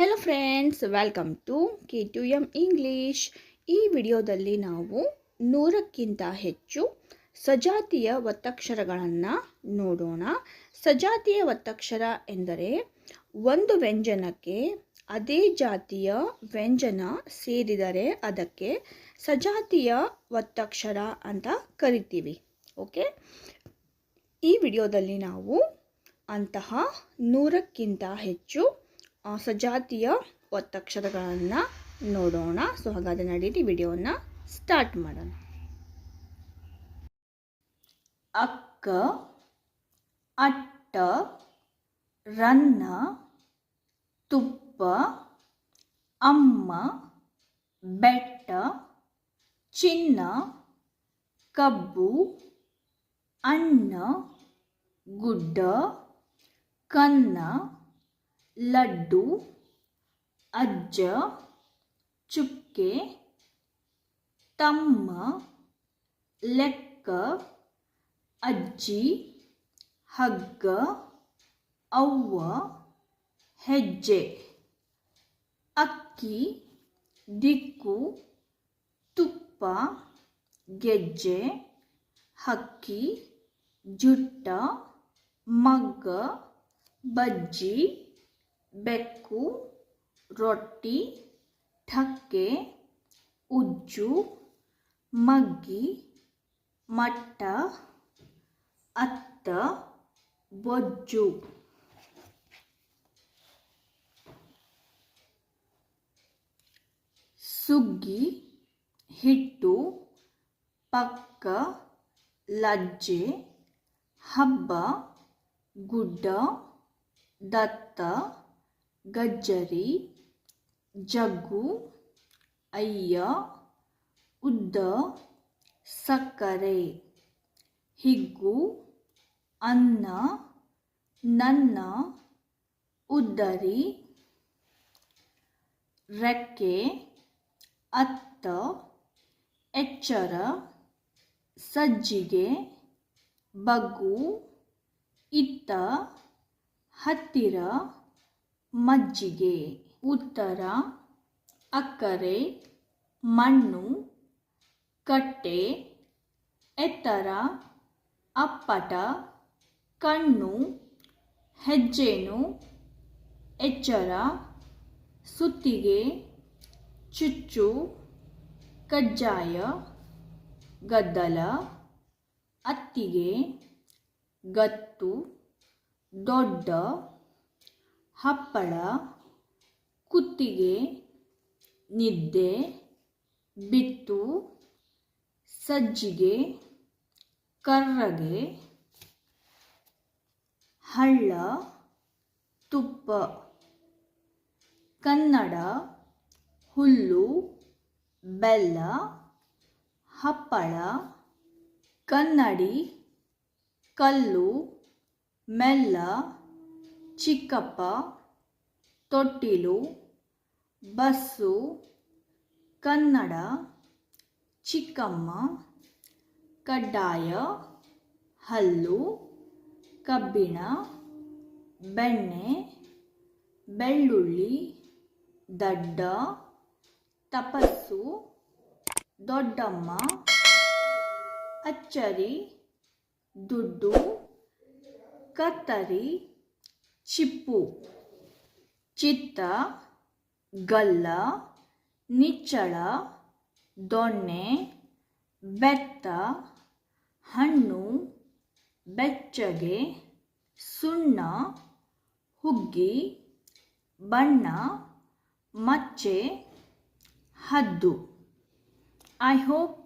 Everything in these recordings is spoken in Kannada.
Hello friends welcome to K two M English ಈ ವಿಡಿಯೋದಲ್ಲಿ ನಾವು ನೂರಕ್ಕಿಂತ ಹೆಚ್ಚು ಸಜಾತಿಯ ಒತ್ತಕ್ಷರಗಳನ್ನು ನೋಡೋಣ. ಸಜಾತಿಯ ಒತ್ತಕ್ಷರ ಎಂದರೆ ಒಂದು ವ್ಯಂಜನಕ್ಕೆ ಅದೇ ಜಾತಿಯ ವ್ಯಂಜನ ಸೇರಿದರೆ ಅದಕ್ಕೆ ಸಜಾತಿಯ ಒತ್ತಕ್ಷರ ಅಂತ ಕರಿತೀವಿ, ಓಕೆ? ಈ ವಿಡಿಯೋದಲ್ಲಿ ನಾವು ಅಂತಹ ನೂರಕ್ಕಿಂತ ಹೆಚ್ಚು ಸಜಾತಿಯ ಒತ್ತಕ್ಷರಗಳನ್ನು ನೋಡೋಣ. ಸೊ ಹಾಗಾದರೆ ನಡೀರಿ ವಿಡಿಯೋನ ಸ್ಟಾರ್ಟ್ ಮಾಡೋಣ. ಅಕ್ಕ, ಅಟ್ಟ, ರನ್ನ, ತುಪ್ಪ, ಅಮ್ಮ, ಬೆಟ್ಟ, ಚಿನ್ನ, ಕಬ್ಬು ಅಣ್ಣ ಗುಡ್ಡ, ಕನ್ನ ಲಡ್ಡು, ಅಜ್ಜ, ಚುಕ್ಕೆ, ತಮ್ಮ, ಲೆಕ್ಕ, ಅಜ್ಜಿ, ಹಗ್ಗ, ಅವ್ವ, ಹೆಜ್ಜೆ, ಅಕ್ಕಿ, ದಿಕ್ಕು, ತುಪ್ಪ, ಗೆಜ್ಜೆ, ಹಕ್ಕಿ, ಜುಟ್ಟ, ಮಗ್ಗ, ಬಜ್ಜಿ ಬೆಕ್ಕು ರೊಟ್ಟಿ ಠಕ್ಕೆ ಉಜ್ಜು ಮಗ್ಗಿ ಮಟ್ಟ ಅತ್ತ ಬೊಜ್ಜು ಸುಗ್ಗಿ ಹಿಟ್ಟು ಪಕ್ಕ ಲಜ್ಜೆ ಹಬ್ಬ ಗುಡ್ಡ ದತ್ತ ಗಜ್ಜರಿ, ಜಗ್ಗು, ಅಯ್ಯ, ಉದ್ದ, ಸಕ್ಕರೆ, ಹಿಗ್ಗು, ಅನ್ನ, ನನ್ನ, ಉದ್ದರಿ, ರೆಕ್ಕೆ, ಅತ್ತ, ಎಚ್ಚರ, ಸಜ್ಜಿಗೆ, ಬಗ್ಗು, ಇತ್ತ, ಹತ್ತಿರ ಮಜ್ಜಿಗೆ, ಉತ್ತರ, ಅಕ್ಕರೆ, ಮಣ್ಣು, ಕಟ್ಟೆ, ಎತ್ತರ, ಅಪ್ಪಟ, ಕಣ್ಣು, ಹೆಜ್ಜೇನು, ಎಚ್ಚರ, ಸುತ್ತಿಗೆ, ಚುಚ್ಚು, ಕಜ್ಜಾಯ, ಗದ್ದಲ, ಅತ್ತಿಗೆ, ಗತ್ತು, ದೊಡ್ಡ ಹಪ್ಪಳ, ಕುತ್ತಿಗೆ, ನಿದ್ದೆ, ಬಿತ್ತು, ಸಜ್ಜಿಗೆ, ಕರ್ರಗೆ, ಹಳ್ಳ, ತುಪ್ಪ. ಕನ್ನಡ, ಹುಲ್ಲು, ಬೆಲ್ಲ, ಹಪ್ಪಳ, ಕನ್ನಡಿ, ಕಲ್ಲು, ಮೆಲ್ಲ, ಚಿಕ್ಕಪ್ಪ. ತೊಟ್ಟಿಲು, ಬಸ್ಸು, ಕನ್ನಡ, ಚಿಕ್ಕಮ್ಮ, ಕಡ್ಡಾಯ, ಹಲ್ಲು, ಕಬ್ಬಿಣ, ಬೆಣ್ಣೆ, ಬೆಳ್ಳುಳ್ಳಿ, ದಡ್ಡ, ತಪಸ್ಸು, ದೊಡ್ಡಮ್ಮ, ಅಚ್ಚರಿ, ದುಡ್ಡು, ಕತ್ತರಿ, ಚಿಪ್ಪು. ಚಿತ್ತ, ಗಲ್ಲ, ನಿಚ್ಚಳ, ದೊಣ್ಣೆ, ಬೆತ್ತ, ಹಣ್ಣು, ಬೆಚ್ಚಗೆ, ಸುಣ್ಣ, ಹುಗ್ಗಿ, ಬಣ್ಣ, ಮಚ್ಚೆ, ಹದ್ದು. ಐ ಹೋಪ್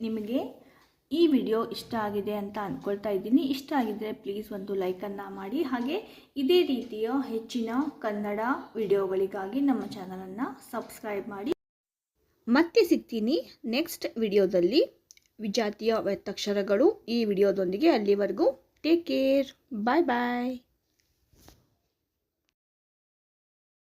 ನಿಮಗೆ ಈ ವಿಡಿಯೋ ಇಷ್ಟ ಆಗಿದೆ ಅಂತ ಅಂದ್ಕೊಳ್ತಾ ಇದ್ದೀನಿ. ಇಷ್ಟ ಆಗಿದ್ದರೆ ಪ್ಲೀಸ್ ಒಂದು ಲೈಕನ್ನು ಮಾಡಿ. ಹಾಗೆ ಇದೇ ರೀತಿಯ ಹೆಚ್ಚಿನ ಕನ್ನಡ ವಿಡಿಯೋಗಳಿಗಾಗಿ ನಮ್ಮ ಚಾನಲನ್ನು ಸಬ್ಸ್ಕ್ರೈಬ್ ಮಾಡಿ. ಮತ್ತೆ ಸಿಗ್ತೀನಿ ನೆಕ್ಸ್ಟ್ ವಿಡಿಯೋದಲ್ಲಿ. ವಿಜಾತಿಯ ವ್ಯತ್ತಕ್ಷರಗಳು ಈ ವಿಡಿಯೋದೊಂದಿಗೆ ಅಲ್ಲಿವರೆಗೂ. ಟೇಕ್ ಕೇರ್ ಬಾಯ್ ಬಾಯ್